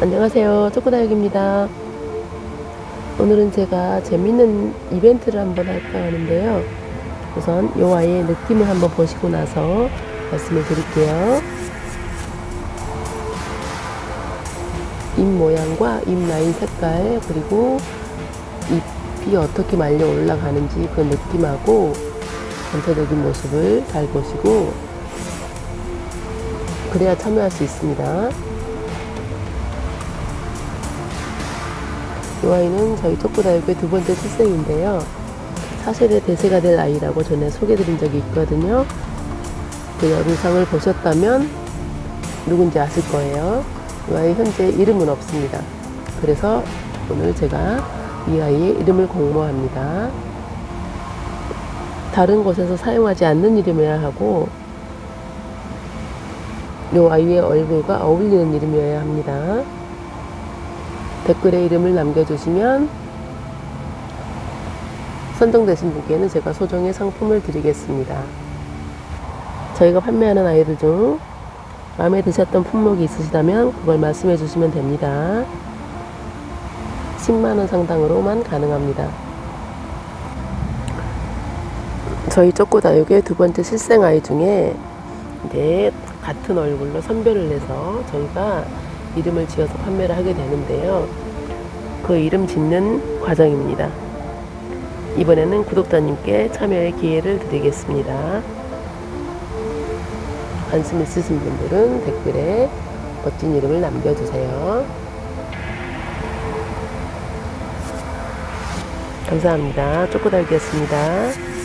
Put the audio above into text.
안녕하세요. 초코다육입니다. 오늘은 제가 재밌는 이벤트를 한번 할까 하는데요. 우선 이 아이의 느낌을 한번 보시고 나서 말씀을 드릴게요. 입 모양과 입 라인 색깔 그리고 잎이 어떻게 말려 올라가는지 그 느낌하고 전체적인 모습을 잘 보시고 그래야 참여할 수 있습니다. 이 아이는 저희 초코다육의 두 번째 출생인데요. 사실의 대세가 될 아이라고 전에 소개드린 적이 있거든요. 그 영상을 보셨다면 누군지 아실 거예요. 이 아이 현재 이름은 없습니다. 그래서 오늘 제가 이 아이의 이름을 공모합니다. 다른 곳에서 사용하지 않는 이름이어야 하고 이 아이의 얼굴과 어울리는 이름이어야 합니다. 댓글에 이름을 남겨주시면 선정되신 분께는 제가 소정의 상품을 드리겠습니다. 저희가 판매하는 아이들 중 마음에 드셨던 품목이 있으시다면 그걸 말씀해 주시면 됩니다. 10만원 상당으로만 가능합니다. 저희 쪼꼬다육의 두 번째 실생 아이 중에 이제 같은 얼굴로 선별을 해서 저희가 이름을 지어서 판매를 하게 되는데요. 그 이름 짓는 과정입니다. 이번에는 구독자님께 참여의 기회를 드리겠습니다. 관심 있으신 분들은 댓글에 멋진 이름을 남겨주세요. 감사합니다. 쪼꼬달기였습니다.